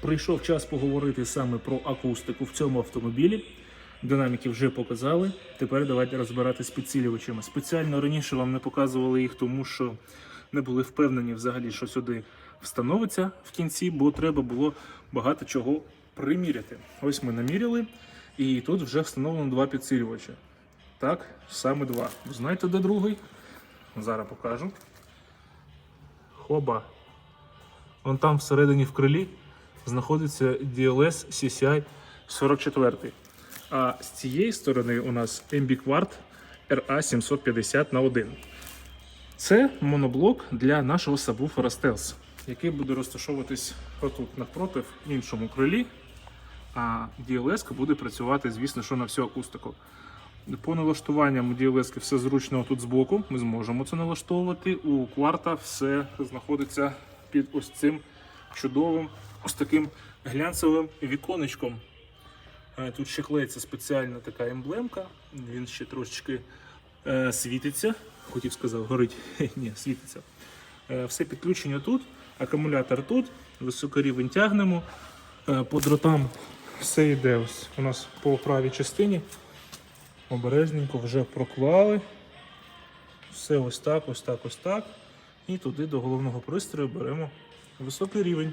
Прийшов час поговорити саме про акустику в цьому автомобілі. Динаміки вже показали. Тепер давайте розбирати з підсилювачами. Спеціально раніше вам не показували їх, тому що не були впевнені взагалі, що сюди встановиться в кінці, бо треба було багато чого приміряти. Ось ми наміряли, і тут вже встановлено два підсилювачі. Так, саме два. Знаєте, де другий? Зараз покажу. Хоба. Вон там всередині в крилі знаходиться DLS CCI 44. А з цієї сторони у нас Ambiquart RA750 на 1. Це моноблок для нашого сабвуфера Stealth, який буде розташовуватись отут навпроти іншому крилі. А DLS буде працювати, звісно, що на всю акустику. По налаштуванням DLS все зручно тут збоку. Ми зможемо це налаштовувати. У кварта все знаходиться під ось цим чудовим, ось таким глянцевим віконечком. Е, Тут ще клеїться спеціальна така емблемка. Він ще трошечки е, світиться. Хотів сказати, горить. Ні, світиться. Е, все підключення тут, акумулятор тут, високорівень тягнемо. Е, по дротам все йде ось у нас по правій частині. Обережненько вже проклали. Все ось так, ось так, ось так. І туди до головного пристрою беремо високий рівень.